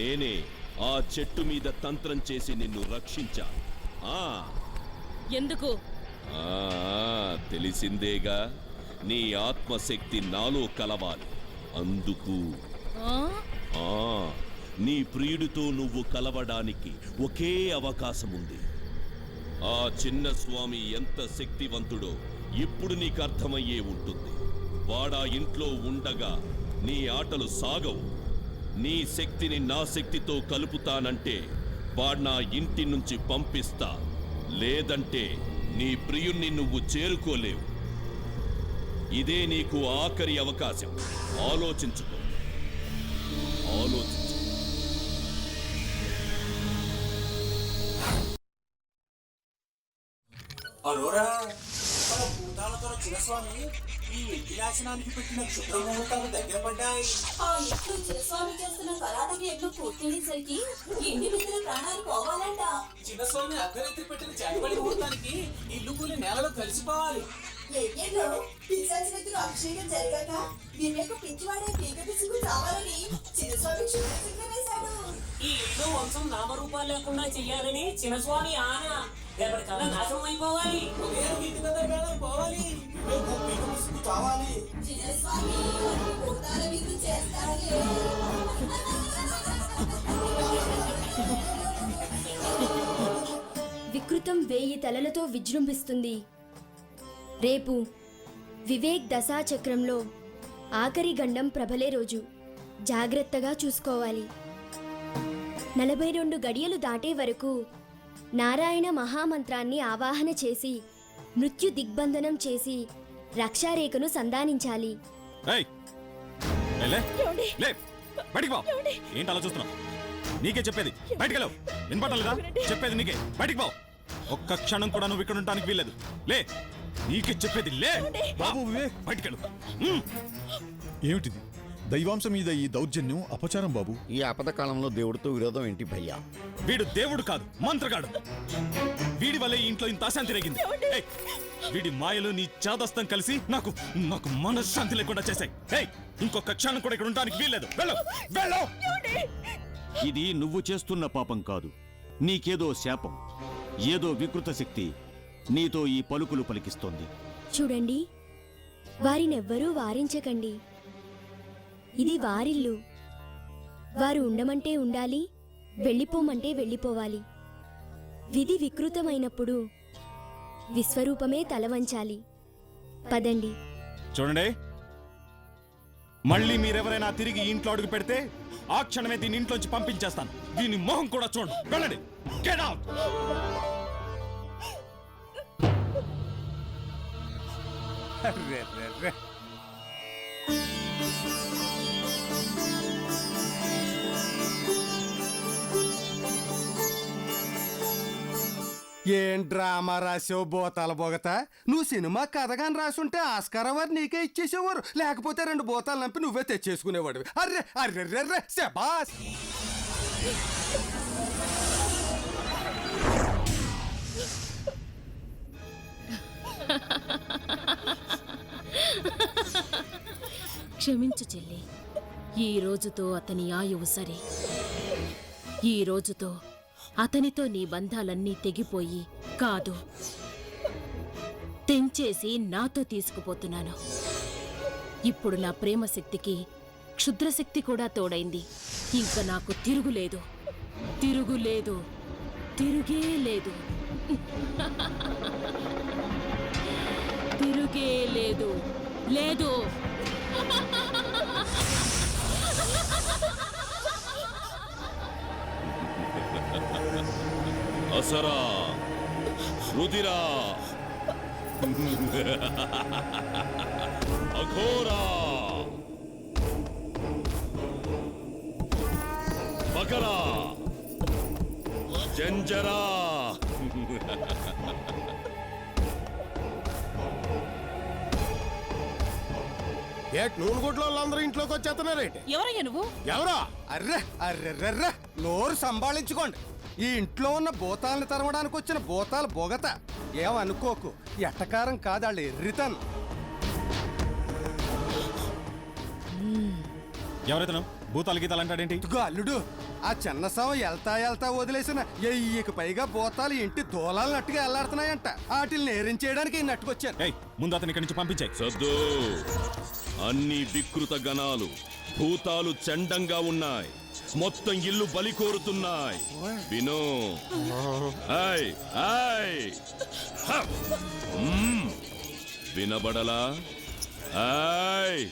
నేనే ఆ చెట్టు మీద తంత్రం చేసి నిన్ను రక్షించా. ఆ. ఎందుకు? ఆ, తెలిసిందేగా నీ ఆత్మశక్తి నాలో కలవాలి. అందుకు. ఆ? ఆ నీ ప్రియుడితో నువ్వు కలవడానికి ఒకే అవకాశం ఉంది ఆ చిన్న స్వామి ఎంత శక్తివంతుడో ఇప్పుడు నీకు అర్థమయ్యే ఉంటుంది. వాడా ఇంట్లో ఉండగా నీ ఆటలు సాగవు. నీ శక్తిని నా శక్తితో కలుపుతానంటే వాడు నా ఇంటి నుంచి పంపిస్తా. లేదంటే నీ ప్రియుణ్ణి నువ్వు చేరుకోలేవు. ఇదే నీకు ఆఖరి అవకాశం. ఆలోచించుకో. ఆలోచించు. అరోరా! మన భూతాలతో చిరస్వామి ఈ పెట్టిన క్షుద్ర ముహూర్తాలు దగ్గర పడ్డాయి. ఆ ఇంట్లో చిరస్వామి చేస్తున్న కరాటకి ఎట్లు పూర్తయ్యేసరికి ఇంటి మిత్రుల ప్రాణాలు పోవాలంట. చిన్నస్వామి అర్ధరాత్రి పెట్టిన చేతబడి ముహూర్తానికి ఇల్లు కూలి నేలలో కలిసిపోవాలి. యజ్ఞంలో అభిషేకం జరగాక దివ్యకు పిచ్చివాడే పీక పిసుకు చావాలని చిరస్వామి వేశాడు. ఈ ఇల్లు వంశం నామరూపాలు లేకుండా చెయ్యాలని చిన్నస్వామి ఆన. రేపటి కల్లా నాశనం అయిపోవాలి. వికృతం వేయి తలలతో విజృంభిస్తుంది. రేపు వివేక్ దశాచక్రంలో ఆఖరి గండం ప్రబలే రోజు. జాగ్రత్తగా చూసుకోవాలి. నలభై రెండు గడియలు దాటే వరకు నారాయణ మహామంత్రాన్ని ఆవాహన చేసి మృత్యు దిగ్బంధనం చేసి రక్షారేఖను సంధానించాలి. ఏయ్! లే, లే లే! బయటికి పో! ఏంటి అలా చూస్తున్నావు? నీకే చెప్పేది. బయటికి వెళ్ళవు వినపడలేదా చెప్పేది నీకే. బయటికి పో! ఒక్క క్షణం కూడా నువ్వు ఇక్కడ ఉండడానికి వీల్లేదు. లే నీకే చెప్పేది లే. బాబు వివేక్ బయటికి వెళ్ళు ఏమిటిది? దైవాంశం మీద ఈ దౌర్జన్యం అపచారం బాబు. ఈ ఆపద కాలంలో దేవుడితో విరోధం ఏంటి భయ్యా? వీడు దేవుడు కాదు మంత్రగాడు. వీడి వల్లే ఈ ఇంట్లో ఇంత అశాంతి రేగింది. ఏయ్, వీడి మాయలు నీ చాదస్తం కలిసి నాకు నాకు మనశ్శాంతి లేకుండా చేశాయి. ఏయ్ ఇంకొక క్షణం కూడా ఇక్కడ ఉండడానికి వీల్లేదు. వెళ్ళు వెళ్ళు. ఇది నువ్వు చేస్తున్న పాపం కాదు. నీకేదో శాపం. ఏదో వికృత శక్తి నీతో ఈ పలుకులు పలికిస్తోంది. చూడండి వారినెవ్వరూ వారించకండి. ఇది వారిల్లు. వారు ఉండమంటే ఉండాలి వెళ్ళిపోమంటే వెళ్ళిపోవాలి. విధి వికృతమైనప్పుడు విశ్వరూపమే తలవంచాలి. పదండి. చూడండి. మళ్ళీ మీరెవరైనా తిరిగి ఇంట్లో అడుగు పెడితే ఆ క్షణమే దీన్ని ఇంట్లోంచి పంపించేస్తాను. దీని మొహం కూడా చూడండి. వెళ్ళండి. ఏం డ్రామా రాసావు బోతాల బొగత? నువ్వు సినిమా కథగాని రాసుంటే ఆస్కారం వారు నీకే ఇచ్చేసేవారు. లేకపోతే రెండు బోతాలు నంపి నువ్వే తెచ్చేసుకునేవాడివి. Array అర్రెర్రెర్రే array శబాస్! క్షమించు చెల్లి. ఈ రోజుతో అతని ఆయువు సరే. ఈ రోజుతో అతనితో నీ బంధాలన్నీ తెగిపోయి కాదు. తెంచేసి నాతో తీసుకుపోతున్నాను. ఇప్పుడు నా ప్రేమ శక్తికి క్షుద్రశక్తి కూడా తోడైంది. ఇంకా నాకు తిరుగులేదు. తిరుగులేదు. తిరుగే లేదు. తిరుగే లేదు. లేదు. అసరా రుదిరా అఘోరా. బకరా జంజరా. ఏట్ నూనె గుడ్ల వాళ్ళందరూ ఇంట్లోకి వచ్చేస్తున్నారేంటి? ఎవరయ్యా నువ్వు? ఎవరో? అర్రే అర్రెర్రెర్రె నోరు సంభాళించుకోండి. ఈ ఇంట్లో ఉన్న భూతాలను తరమడానికి వచ్చిన భూతాల బొగత. ఏమనుకోకు ఎట్టకారం కాదు వాళ్ళు ఎర్రితను. ఎవరైతే భూతాలు గీతాలు అంటాడేంటి? ఇదిగో అల్లుడు ఆ చిన్న శవం వెళ్తా వెళ్తా వదిలేసిన ఎయ్యికి పైగా భూతాలు ఇంటి దూలాలు నట్టుగా వెళ్ళాడుతున్నాయంట వాటిని నేరించేయడానికి నట్టుకొచ్చాను. ఏయ్ ముందు అతని ఇక్కడి నుంచి పంపించాయి. సద్దు అన్ని వికృత గణాలు భూతాలు చండంగా ఉన్నాయి. మొత్తం ఇల్లు బలి కోరుతున్నాయి. విను. వినబడలా? ఆయ్